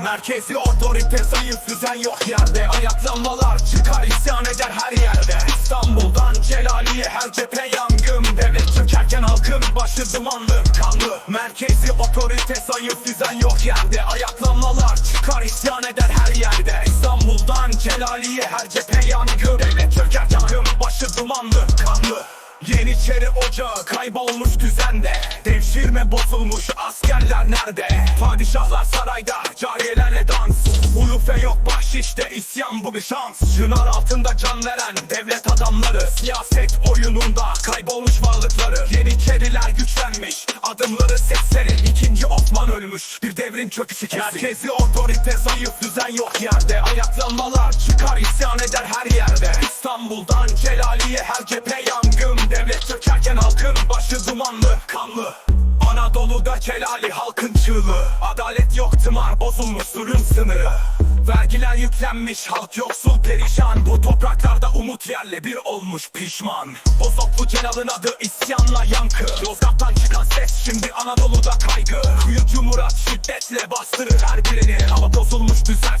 Merkezi otorite zayıf düzen yok yerde. Ayaklanmalar çıkar isyan eder her yerde. İstanbul'dan Celaliye her cephe yangın. Devlet çökerken halkın başı dumanlı kanlı. Merkezi otorite zayıf düzen yok yerde. Ayaklanmalar çıkar isyan eder her yerde. İstanbul'dan Celaliye her cephe yangın Yeniçeri ocağı kaybolmuş düzende. Devşirme bozulmuş askerler nerede? Padişahlar sarayda cariyelerle dans. Ulufe yok bahşişte isyan bu bir şans. Çınar altında can veren devlet adamları. Siyaset oyununda kaybolmuş varlıkları. Yeniçeriler güçlenmiş adımları sesleri. İkinci Osman ölmüş bir devrin çöküşü kesin. Merkezi otorite zayıf düzen yok yerde. Ayaklanmalar çıkar isyan eder her yerde. İstanbul'dan Celaliye her cephe dumanlı kanlı. Anadolu'da Celali halkın çığlığı. Adalet yok tımar bozulmuş zulüm sınırı. Vergiler yüklenmiş halk yoksul perişan. Bu topraklarda umut yerle bir olmuş pişman. Bozoklu Celal'ın adı isyanla yankı. Yozgat'tan çıkan ses şimdi Anadolu'da kaygı. Kuyucu Murat şiddetle bastırır her birini. Ama bozulmuş düzen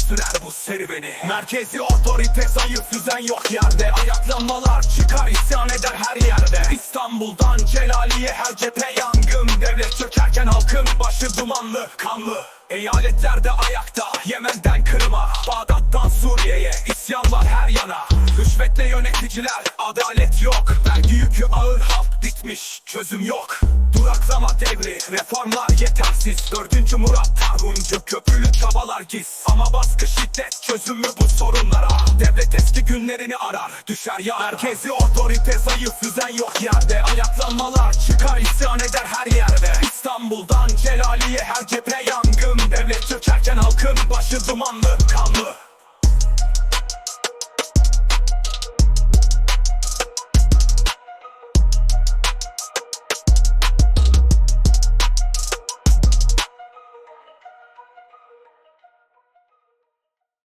serüveni Merkezi otorite zayıf düzen yok yerde. Ayaklanmalar çıkar isyan eder her yerde. İstanbul'dan Celaliye her cephe yangın. Devlet çökerken halkın başı dumanlı kanlı. Eyaletlerde ayakta Yemen'den Kırım'a. Bağdat'tan Suriye'ye isyan var her yana. Rüşvetle yöneticiler adalet yok. Vergi yükü ağır halk bitmiş çözüm yok Duraklama devri reformlar yetersiz. Dördüncü Murat Tarhuncu köprülü çabalar giz. Ama baskı şiddet çözüm mü bu sorunlara. Devlet eski günlerini arar. Düşer ya Merkezi otorite zayıf düzen yok yerde. Ayaklanmalar çıkar isyan eder her yerde. İstanbul'dan Celaliye her cephe yangın. Devlet çökerken halkın başı dumanlı. Kanlı